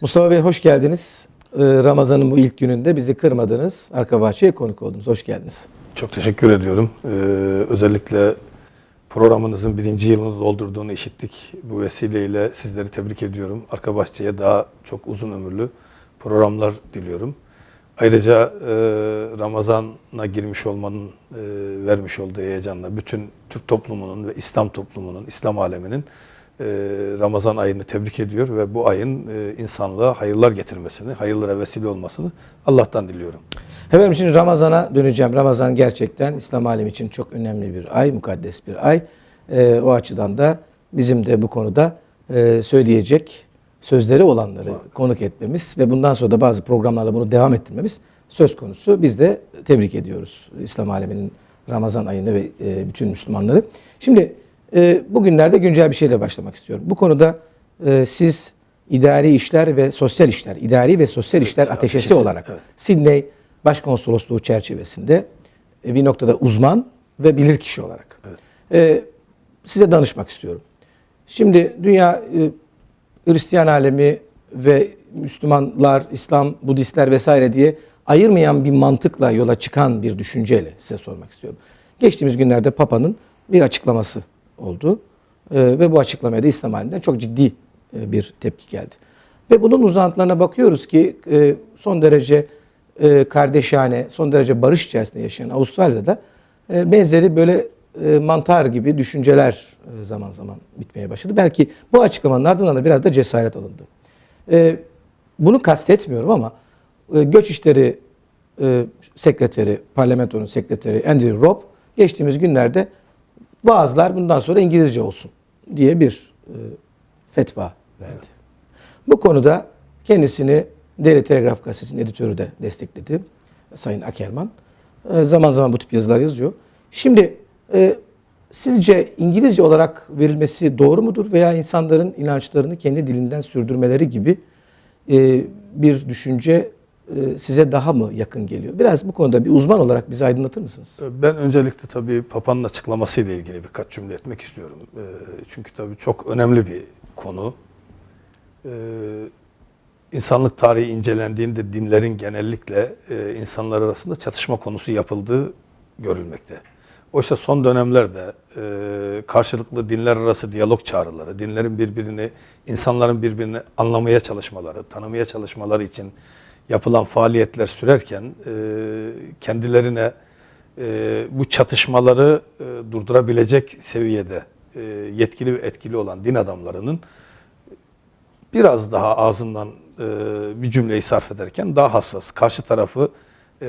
Mustafa Bey hoş geldiniz. Ee, Ramazan'ın bu ilk gününde bizi kırmadınız. Arka bahçeye konuk oldunuz. Hoş geldiniz. Çok teşekkür ediyorum. Ee, özellikle programınızın birinci yılını doldurduğunu işittik. Bu vesileyle sizleri tebrik ediyorum. Arka bahçeye daha çok uzun ömürlü programlar diliyorum. Ayrıca e, Ramazan'a girmiş olmanın e, vermiş olduğu heyecanla bütün Türk toplumunun ve İslam toplumunun, İslam aleminin Ramazan ayını tebrik ediyor ve bu ayın e, insanlığa hayırlar getirmesini, hayırlara vesile olmasını Allah'tan diliyorum. Efendim şimdi Ramazan'a döneceğim. Ramazan gerçekten İslam alemi için çok önemli bir ay, mukaddes bir ay. Ee, o açıdan da bizim de bu konuda e, söyleyecek sözleri olanları konuk etmemiz ve bundan sonra da bazı programlarla bunu devam ettirmemiz söz konusu. Biz de tebrik ediyoruz İslam aleminin Ramazan ayını ve e, bütün Müslümanları. Şimdi e, bugünlerde güncel bir şeyle başlamak istiyorum. Bu konuda e, siz idari işler ve sosyal işler, idari ve sosyal işler ateşesi ateşesi, olarak evet. Sydney Başkonsolosluğu çerçevesinde e, bir noktada uzman ve bilirkişi olarak e, size danışmak istiyorum. Şimdi dünya e, Hristiyan alemi ve Müslümanlar, İslam, Budistler vesaire diye ayırmayan bir mantıkla yola çıkan bir düşünceyle size sormak istiyorum. Geçtiğimiz günlerde Papa'nın bir açıklaması oldu. E, ve bu açıklamaya da İslam aleminden çok ciddi e, bir tepki geldi. Ve bunun uzantılarına bakıyoruz ki e, son derece e, kardeşane, son derece barış içerisinde yaşayan Avustralya'da e, benzeri böyle e, mantar gibi düşünceler e, zaman zaman bitmeye başladı. Belki bu açıklamanın ardından da biraz da cesaret alındı. E, bunu kastetmiyorum ama e, Göç İşleri e, Sekreteri, Parlamentonun Sekreteri Andrew Robb geçtiğimiz günlerde vaazlar bundan sonra İngilizce olsun diye bir e, fetva verdi. Bu konuda kendisini Daily Telegraph gazetesinin editörü de destekledi. Sayın Akerman. E, zaman zaman bu tip yazılar yazıyor. Şimdi e, sizce İngilizce olarak verilmesi doğru mudur veya insanların inançlarını kendi dilinden sürdürmeleri gibi e, bir düşünce size daha mı yakın geliyor? Biraz bu konuda bir uzman olarak bizi aydınlatır mısınız? Ben öncelikle tabii Papa'nın açıklamasıyla ilgili birkaç cümle etmek istiyorum. Ee, Çünkü tabii çok önemli bir konu. İnsanlık tarihi incelendiğinde dinlerin genellikle e, insanlar arasında çatışma konusu yapıldığı görülmekte. Oysa son dönemlerde e, karşılıklı dinler arası diyalog çağrıları, dinlerin birbirini, insanların birbirini anlamaya çalışmaları, tanımaya çalışmaları için yapılan faaliyetler sürerken e, kendilerine e, bu çatışmaları e, durdurabilecek seviyede e, yetkili ve etkili olan din adamlarının biraz daha ağzından e, bir cümleyi sarf ederken daha hassas, karşı tarafı e,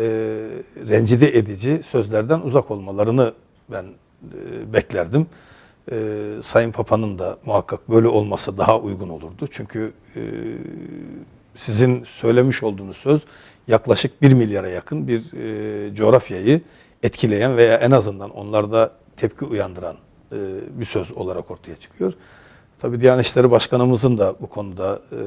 rencide edici sözlerden uzak olmalarını ben e, beklerdim. E, Sayın Papa'nın da muhakkak böyle olması daha uygun olurdu. Çünkü e, sizin söylemiş olduğunuz söz yaklaşık 1 milyara yakın bir e, coğrafyayı etkileyen veya en azından onlarda tepki uyandıran e, bir söz olarak ortaya çıkıyor. Tabii Diyanet İşleri Başkanımızın da bu konuda e,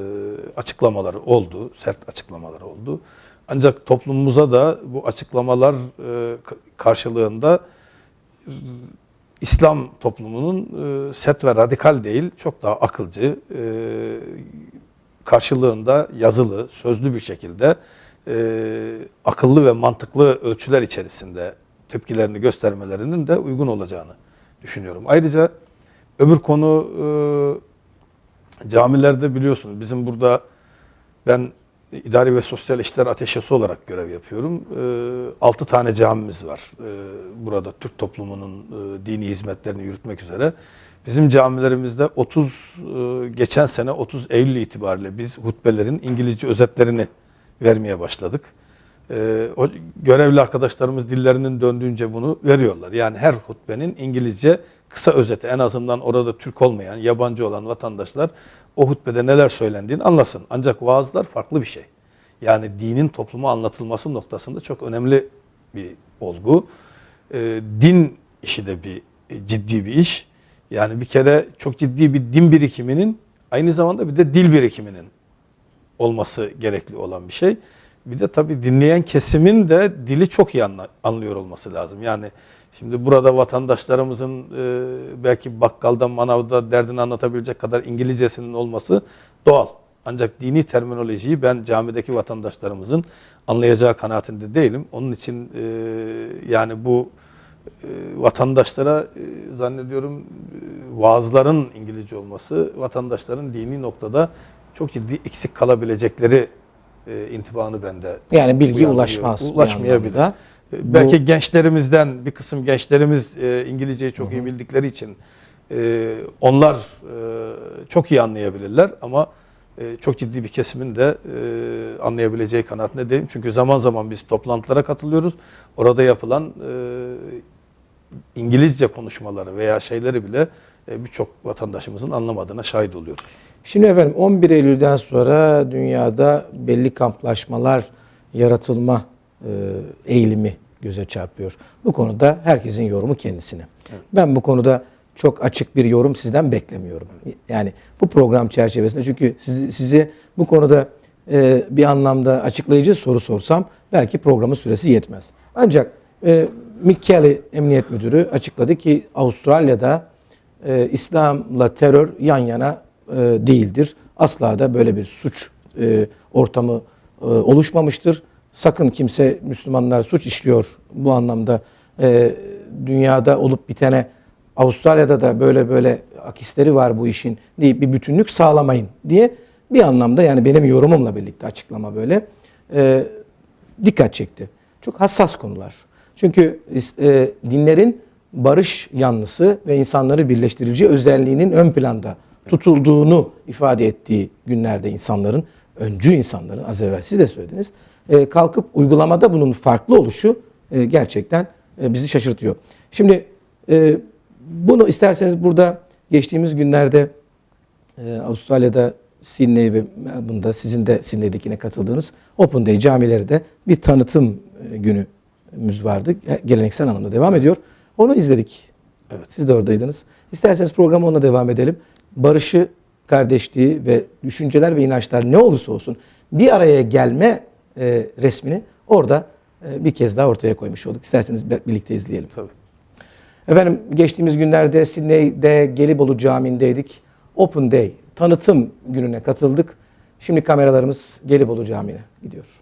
açıklamaları oldu, sert açıklamaları oldu. Ancak toplumumuza da bu açıklamalar e, ka- karşılığında İslam toplumunun e, sert ve radikal değil, çok daha akılcı, e, karşılığında yazılı, sözlü bir şekilde e, akıllı ve mantıklı ölçüler içerisinde tepkilerini göstermelerinin de uygun olacağını düşünüyorum. Ayrıca öbür konu e, camilerde biliyorsunuz bizim burada ben idari ve sosyal işler ateşesi olarak görev yapıyorum. E, 6 tane camimiz var. E, burada Türk toplumunun e, dini hizmetlerini yürütmek üzere. Bizim camilerimizde 30 e, geçen sene 30 Eylül itibariyle biz hutbelerin İngilizce özetlerini vermeye başladık. E, o görevli arkadaşlarımız dillerinin döndüğünce bunu veriyorlar. Yani her hutbenin İngilizce kısa özeti en azından orada Türk olmayan, yabancı olan vatandaşlar o hutbede neler söylendiğini anlasın. Ancak vaazlar farklı bir şey. Yani dinin topluma anlatılması noktasında çok önemli bir olgu. E, din işi de bir ciddi bir iş. Yani bir kere çok ciddi bir din birikiminin aynı zamanda bir de dil birikiminin olması gerekli olan bir şey. Bir de tabii dinleyen kesimin de dili çok iyi anlıyor olması lazım. Yani şimdi burada vatandaşlarımızın e, belki bakkalda, manavda derdini anlatabilecek kadar İngilizcesinin olması doğal. Ancak dini terminolojiyi ben camideki vatandaşlarımızın anlayacağı kanaatinde değilim. Onun için e, yani bu vatandaşlara e, zannediyorum e, vaazların İngilizce olması vatandaşların dini noktada çok ciddi eksik kalabilecekleri e, intibanı bende Yani bilgi ulaşmaz. bir Ulaşmayabilir. E, Belki Bu- gençlerimizden bir kısım gençlerimiz e, İngilizceyi çok iyi bildikleri için e, onlar e, çok iyi anlayabilirler ama e, çok ciddi bir kesimin de e, anlayabileceği kanaatinde değilim. Çünkü zaman zaman biz toplantılara katılıyoruz. Orada yapılan e, İngilizce konuşmaları veya şeyleri bile e, birçok vatandaşımızın anlamadığına şahit oluyoruz. Şimdi efendim 11 Eylül'den sonra dünyada belli kamplaşmalar yaratılma e, eğilimi göze çarpıyor. Bu konuda herkesin yorumu kendisine. Ben bu konuda çok açık bir yorum sizden beklemiyorum. Yani bu program çerçevesinde çünkü sizi, size bu konuda e, bir anlamda açıklayıcı soru sorsam belki programın süresi yetmez. Ancak e, Mick Kelly Emniyet Müdürü açıkladı ki Avustralya'da e, İslam'la terör yan yana e, değildir. Asla da böyle bir suç e, ortamı e, oluşmamıştır. Sakın kimse Müslümanlar suç işliyor bu anlamda e, dünyada olup bitene Avustralya'da da böyle böyle akisleri var bu işin deyip bir bütünlük sağlamayın diye bir anlamda yani benim yorumumla birlikte açıklama böyle e, dikkat çekti. Çok hassas konular. Çünkü e, dinlerin barış yanlısı ve insanları birleştirici özelliğinin ön planda tutulduğunu ifade ettiği günlerde insanların, öncü insanların, az evvel siz de söylediniz, e, kalkıp uygulamada bunun farklı oluşu e, gerçekten e, bizi şaşırtıyor. Şimdi e, bunu isterseniz burada geçtiğimiz günlerde e, Avustralya'da Sydney ve Melbourne'da sizin de Sydney'dekine katıldığınız Open Day camileri de bir tanıtım e, günümüz vardı. E, Geleneksel anlamda devam ediyor. Onu izledik. Evet. Siz de oradaydınız. İsterseniz programı onunla devam edelim. Barışı, kardeşliği ve düşünceler ve inançlar ne olursa olsun bir araya gelme e, resmini orada e, bir kez daha ortaya koymuş olduk. İsterseniz birlikte izleyelim. Tabii. Efendim geçtiğimiz günlerde Sydney'de Gelibolu Camii'ndeydik. Open Day tanıtım gününe katıldık. Şimdi kameralarımız Gelibolu Camii'ne gidiyor.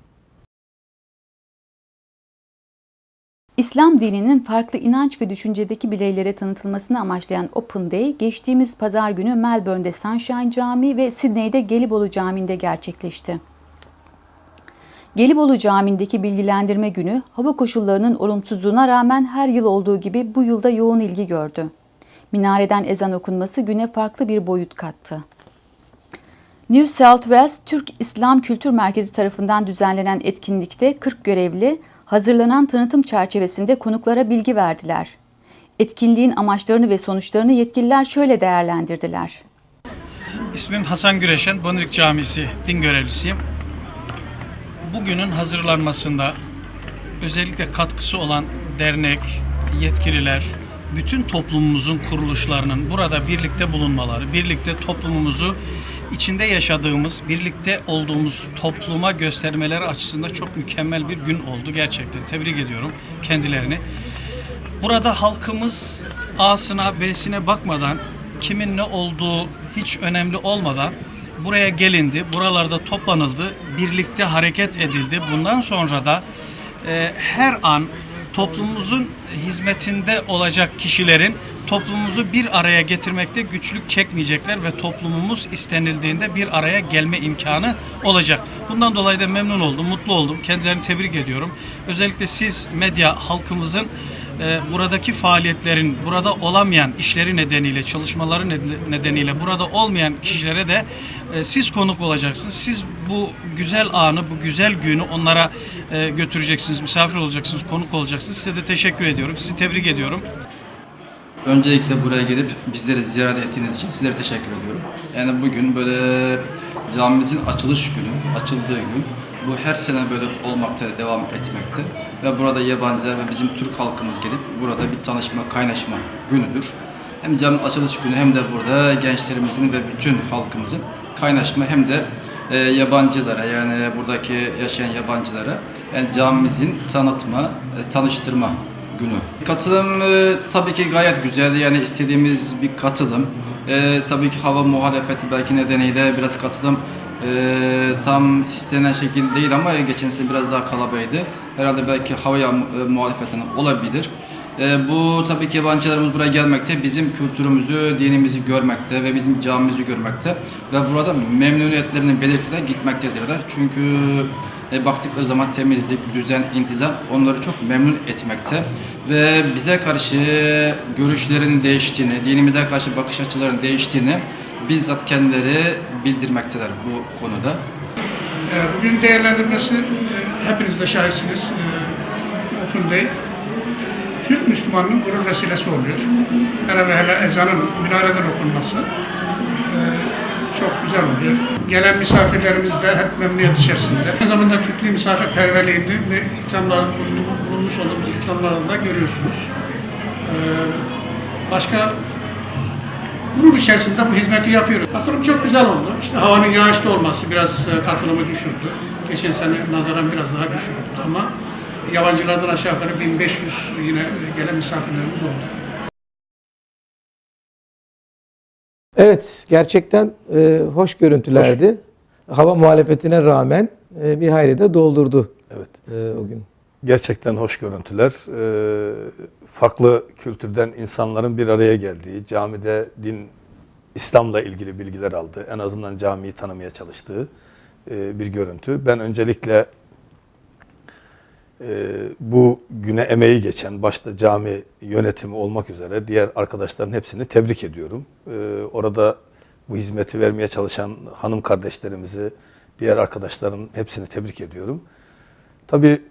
İslam dininin farklı inanç ve düşüncedeki bireylere tanıtılmasını amaçlayan Open Day, geçtiğimiz pazar günü Melbourne'de Sunshine Camii ve Sydney'de Gelibolu Camii'nde gerçekleşti. Gelibolu Camii'ndeki bilgilendirme günü, hava koşullarının olumsuzluğuna rağmen her yıl olduğu gibi bu yılda yoğun ilgi gördü. Minareden ezan okunması güne farklı bir boyut kattı. New South Wales Türk İslam Kültür Merkezi tarafından düzenlenen etkinlikte 40 görevli hazırlanan tanıtım çerçevesinde konuklara bilgi verdiler. Etkinliğin amaçlarını ve sonuçlarını yetkililer şöyle değerlendirdiler. İsmim Hasan Güreşen, Bonurik Camisi din görevlisiyim. Bugünün hazırlanmasında özellikle katkısı olan dernek, yetkililer, bütün toplumumuzun kuruluşlarının burada birlikte bulunmaları, birlikte toplumumuzu içinde yaşadığımız, birlikte olduğumuz topluma göstermeleri açısından çok mükemmel bir gün oldu gerçekten. Tebrik ediyorum kendilerini. Burada halkımız A'sına B'sine bakmadan kimin ne olduğu hiç önemli olmadan buraya gelindi, buralarda toplanıldı, birlikte hareket edildi. Bundan sonra da e, her an toplumumuzun hizmetinde olacak kişilerin toplumumuzu bir araya getirmekte güçlük çekmeyecekler ve toplumumuz istenildiğinde bir araya gelme imkanı olacak. Bundan dolayı da memnun oldum, mutlu oldum. Kendilerini tebrik ediyorum. Özellikle siz medya halkımızın e, buradaki faaliyetlerin, burada olamayan işleri nedeniyle, çalışmaları ned- nedeniyle burada olmayan kişilere de e, siz konuk olacaksınız. Siz bu güzel anı, bu güzel günü onlara e, götüreceksiniz, misafir olacaksınız, konuk olacaksınız. Size de teşekkür ediyorum. Sizi tebrik ediyorum. Öncelikle buraya gelip bizleri ziyaret ettiğiniz için sizlere teşekkür ediyorum. Yani bugün böyle camimizin açılış günü, açıldığı gün. Bu her sene böyle olmakta, devam etmekte. Ve burada yabancılar ve bizim Türk halkımız gelip burada bir tanışma, kaynaşma günüdür. Hem cami açılış günü hem de burada gençlerimizin ve bütün halkımızın kaynaşma hem de e, yabancılara yani buradaki yaşayan yabancılara yani camimizin tanıtma, e, tanıştırma günü. Katılım e, tabii ki gayet güzel yani istediğimiz bir katılım. E, tabii ki hava muhalefeti belki nedeniyle biraz katılım Ee, tam istenen şekilde değil ama geçen sene biraz daha kalabalıydı. Herhalde belki havaya e, muhalefetin olabilir. Ee, bu tabii ki yabancılarımız buraya gelmekte, bizim kültürümüzü, dinimizi görmekte ve bizim camimizi görmekte ve burada memnuniyetlerini belirterek gitmektedirler. Çünkü e, baktıkları zaman temizlik, düzen, intizam onları çok memnun etmekte ve bize karşı görüşlerin değiştiğini, dinimize karşı bakış açılarının değiştiğini bizzat kendileri bildirmekteler bu konuda. Ee, Bugün değerlendirmesi e, hepiniz de şahitsiniz. Ee, Akın Bey, Türk Müslümanının gurur vesilesi oluyor. Hele ve hele ezanın minareden okunması e, çok güzel oluyor. Gelen misafirlerimiz de hep memnuniyet içerisinde. Aynı zamanda Türklüğü misafirperverliğinde ve ikramların bulunmuş olduğumuz ikramlarını da görüyorsunuz. Ee, Başka Gurur içerisinde bu hizmeti yapıyoruz. Katılım çok güzel oldu. İşte havanın yağışlı olması biraz e, katılımı düşürdü. Geçen sene nazaran biraz daha düşük oldu ama yabancılardan aşağı yukarı 1500 yine gelen misafirlerimiz oldu. Evet, gerçekten e, hoş görüntülerdi. Hava muhalefetine rağmen e, bir hayli de doldurdu Evet. e, o gün. Gerçekten hoş görüntüler. Ee, farklı kültürden insanların bir araya geldiği, camide din, İslam'la ilgili bilgiler aldığı, en azından camiyi tanımaya çalıştığı e, bir görüntü. Ben öncelikle e, bu güne emeği geçen, başta cami yönetimi olmak üzere diğer arkadaşların hepsini tebrik ediyorum. E, orada bu hizmeti vermeye çalışan hanım kardeşlerimizi, diğer arkadaşların hepsini tebrik ediyorum. Tabii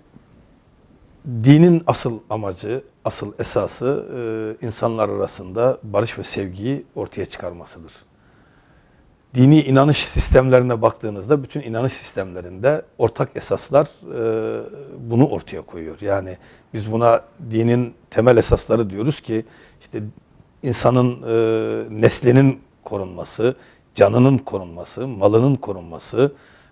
dinin asıl amacı, asıl esası e, insanlar arasında barış ve sevgiyi ortaya çıkarmasıdır. Dini inanış sistemlerine baktığınızda bütün inanış sistemlerinde ortak esaslar e, bunu ortaya koyuyor. Yani biz buna dinin temel esasları diyoruz ki işte insanın e, neslinin korunması, canının korunması, malının korunması,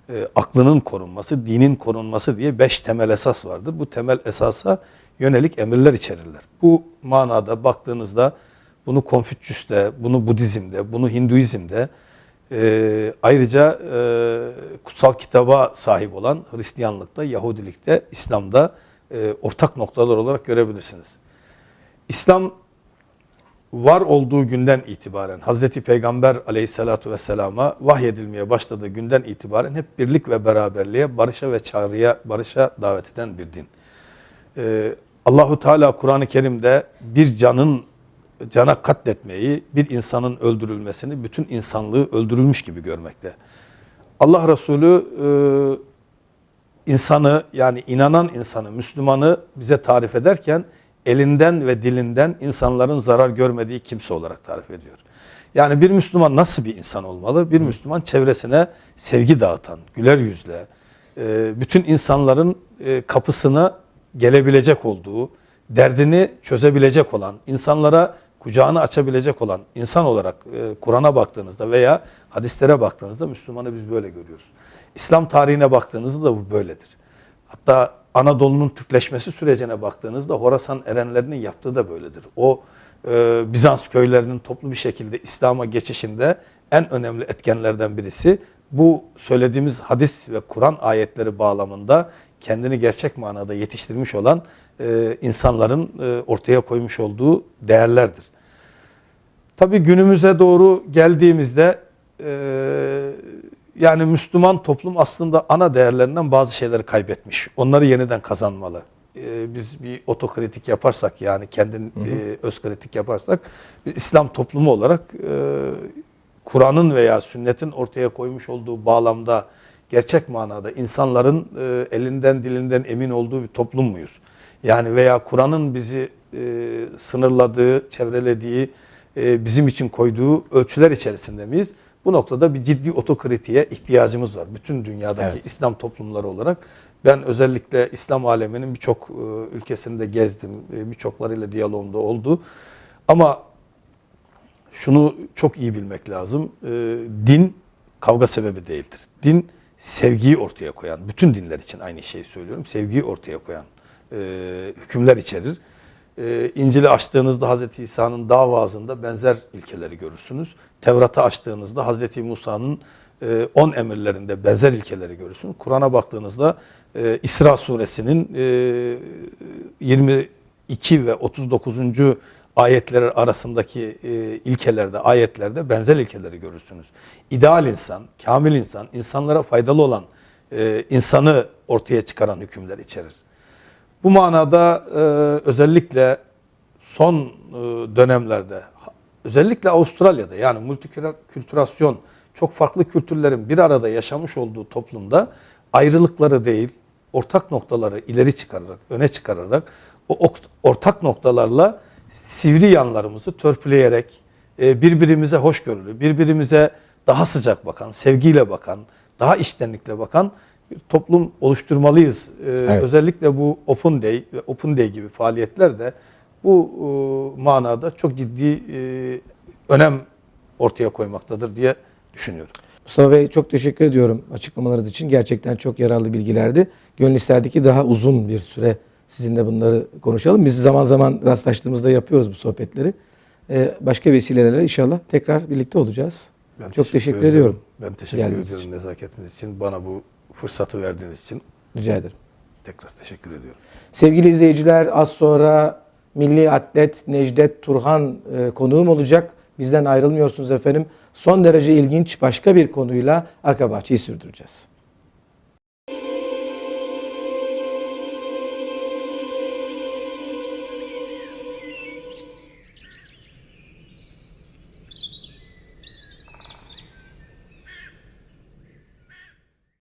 e, aklının korunması, dinin korunması diye beş temel esas vardır. Bu temel esasa yönelik emirler içerirler. Bu manada baktığınızda bunu Konfüçyüs'te, bunu Budizm'de, bunu Hinduizm'de e, ayrıca e, kutsal kitaba sahip olan Hristiyanlıkta, Yahudilikte, İslam'da e, ortak noktalar olarak görebilirsiniz. İslam var olduğu günden itibaren Hazreti Peygamber aleyhissalatu vesselama vahyedilmeye başladığı günden itibaren hep birlik ve beraberliğe, barışa ve çağrıya, barışa davet eden bir din. Ee, Allahu Teala Kur'an-ı Kerim'de bir canın cana katletmeyi, bir insanın öldürülmesini bütün insanlığı öldürülmüş gibi görmekte. Allah Resulü e, insanı yani inanan insanı, Müslümanı bize tarif ederken elinden ve dilinden insanların zarar görmediği kimse olarak tarif ediyor. Yani bir Müslüman nasıl bir insan olmalı? Bir Müslüman çevresine sevgi dağıtan, güler yüzle, e, bütün insanların e, kapısına gelebilecek olduğu, derdini çözebilecek olan, insanlara kucağını açabilecek olan insan olarak e, Kur'an'a baktığınızda veya hadislere baktığınızda Müslümanı biz böyle görüyoruz. İslam tarihine baktığınızda da bu böyledir. Hatta Anadolu'nun Türkleşmesi sürecine baktığınızda Horasan erenlerinin yaptığı da böyledir. O e, Bizans köylerinin toplu bir şekilde İslam'a geçişinde en önemli etkenlerden birisi bu söylediğimiz hadis ve Kur'an ayetleri bağlamında kendini gerçek manada yetiştirmiş olan e, insanların e, ortaya koymuş olduğu değerlerdir. Tabii günümüze doğru geldiğimizde e, yani Müslüman toplum aslında ana değerlerinden bazı şeyleri kaybetmiş. Onları yeniden kazanmalı. E, biz bir otokritik yaparsak yani kendin e, öz kritik yaparsak İslam toplumu olarak e, Kur'an'ın veya sünnetin ortaya koymuş olduğu bağlamda gerçek manada insanların e, elinden dilinden emin olduğu bir toplum muyuz? Yani veya Kur'an'ın bizi e, sınırladığı, çevrelediği, e, bizim için koyduğu ölçüler içerisinde miyiz? Bu noktada bir ciddi otokritiğe ihtiyacımız var. Bütün dünyadaki Evet. İslam toplumları olarak. Ben özellikle İslam aleminin birçok e, ülkesinde gezdim. E, Birçoklarıyla diyalogumda oldu. Ama şunu çok iyi bilmek lazım. E, din kavga sebebi değildir. Din sevgiyi ortaya koyan, bütün dinler için aynı şeyi söylüyorum. Sevgiyi ortaya koyan e, hükümler içerir. E, İncil'i açtığınızda Hz. İsa'nın dağ vaazında benzer ilkeleri görürsünüz. Tevrat'ı açtığınızda Hz. Musa'nın e, 10 emirlerinde benzer ilkeleri görürsünüz. Kur'an'a baktığınızda e, İsra suresinin e, 22 ve 39. ayetler arasındaki e, ilkelerde, ayetlerde benzer ilkeleri görürsünüz. İdeal insan, kamil insan, insanlara faydalı olan e, insanı ortaya çıkaran hükümler içerir. Bu manada e, özellikle son e, dönemlerde özellikle Avustralya'da yani multikültürasyon çok farklı kültürlerin bir arada yaşamış olduğu toplumda ayrılıkları değil ortak noktaları ileri çıkararak öne çıkararak o ortak noktalarla sivri yanlarımızı törpüleyerek e, birbirimize hoşgörülü, birbirimize daha sıcak bakan, sevgiyle bakan, daha içtenlikle bakan bir toplum oluşturmalıyız. E, Özellikle bu Open Day ve Open Day gibi faaliyetler de bu e, manada çok ciddi e, önem ortaya koymaktadır diye düşünüyorum. Mustafa Bey çok teşekkür ediyorum açıklamalarınız için. Gerçekten çok yararlı bilgilerdi. Gönül isterdi ki daha uzun bir süre sizinle bunları konuşalım. Biz zaman zaman rastlaştığımızda yapıyoruz bu sohbetleri. Ee, başka vesilelerle inşallah tekrar birlikte olacağız. Ben çok teşekkür, ediyorum. ediyorum. Ben teşekkür Geldiğiniz ediyorum için. nezaketiniz için. Bana bu fırsatı verdiğiniz için Rica ederim. tekrar teşekkür ediyorum. Sevgili izleyiciler az sonra milli atlet Necdet Turhan e, konuğum olacak. Bizden ayrılmıyorsunuz efendim. Son derece ilginç başka bir konuyla arka bahçeyi sürdüreceğiz.